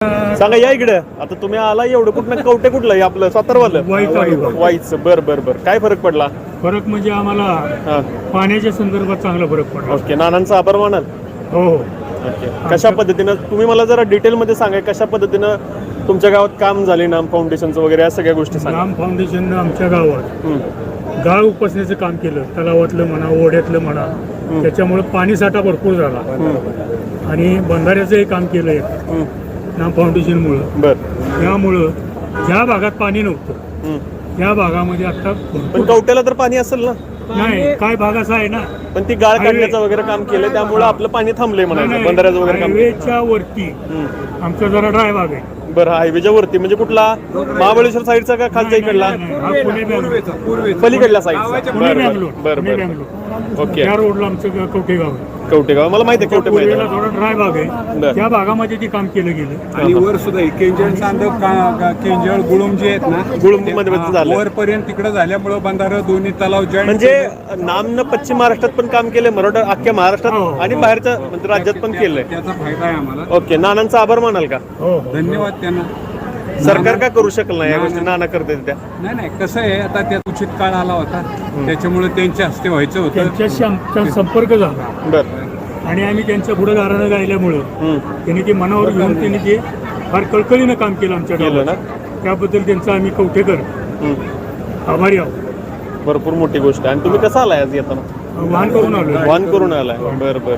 सांगा या इकडे. आता तुम्ही आला एवढं कुठं कवटे कुठलं आहे आपलं? सातारवालं? वाई तालुका. वाईचं. बर बर बर. काय फरक पडला? फरक म्हणजे आम्हाला हा. पाण्याच्या संदर्भात चांगला फरक पडला. ओके नानांचा आभार मानाल. हो हो. ओके. कशा पद्धतीनं? तुम्ही मला जरा डिटेलमध्ये सांगा कशा पद्धतीनं तुमच्या गावात काम झाले नाम फाउंडेशनचं वगैरे या सगळ्या गोष्टी सांगा. राम फाउंडेशननं आमच्या गावात हम्म. गाळ उपसण्याचं काम केलं तलावातलं म्हणा ओढ्यातलं म्हणा. त्याच्यामुळे पाणी साठा भरपूर झाला. आणि बंधाऱ्याचंही काम केलं आहे हम्म. नाम फाउंडेशनमुळं बर. त्यामुळं ज्या भागात पाणी नव्हतं हम्म. त्या भागामध्ये आता पण भरपूर कवट्याला तर पाणी असेल ना? नाही काय भाग असा आहे ना? पण ती गाळ काढण्याचं वगैरे काम केलं त्यामुळे आपलं पाणी थांबलंय म्हणायचं नाही, बंधाऱ्याचं वगैरे काम हायवेच्या वरती हम्म. आमचा जरा ड्राय भाग आहे. बरं हायवेच्या वरती म्हणजे कुठला? महाबळेश्वर साईडचा का खालच्या इकडला? नाही, नाही, हा पुणे बँगलोर. पलीकडल्या साईडचा. पुणे बरं बँगलोर बरं पुणे बरं. बँगलोर. ओके. त्या रोडला आमचं ग- कवठे गाव आहे. कवटेगाव मला माहिती आहे कवटे माहिती पूर्वेला आहे. थोडा ड्राय भाग बरं. आहे त्या भागामध्ये ते काम केलं गेलं. आणि वर सुद्धा हे केंजळ चांदव का- का- केंजळ गुळुम जे आहेत ना गुळुंबमध्ये ते- झालं. हा, वरपर्यंत तिकडे झाल्यामुळं बंधारं दोन्ही तलाव जॉईंट म्हणजे नामनं पश्चिम महाराष्ट्रात पण काम केलंय मराठा अख्ख्या हो. महाराष्ट्रात आणि बाहेरच्या म्हणजे राज्यात पण केलंय. त्याचा फायदा आहे आम्हाला. ओके. नानांचा आभार मानाल का? हो. धन्यवाद त्यांना. सरकार का करू शकलं नाही? या गोष्टी नाना करते त्या. नाही नाही कसं आहे आता त्यात उचित काळ आला होता. त्याच्यामुळे त्यांच्या हस्ते व्हायचं होतं. त्यांच्याशी आमचा संपर्क झाला. बर. आणि आम्ही त्यांच्या पुढे गारानं गायल्यामुळं हम्म. त्यांनी ते मनावर घेऊन त्यांनी ते फार कळकळीनं काम केलं आमच्या केलं ना? त्याबद्दल त्यांचा आम्ही कवठेकर. आभारी आहोत. भरपूर मोठी गोष्ट. आहे आणि तुम्ही कसं आलाय आज येताना? वाहन करून आलो वाहन करून आलाय. बर बर.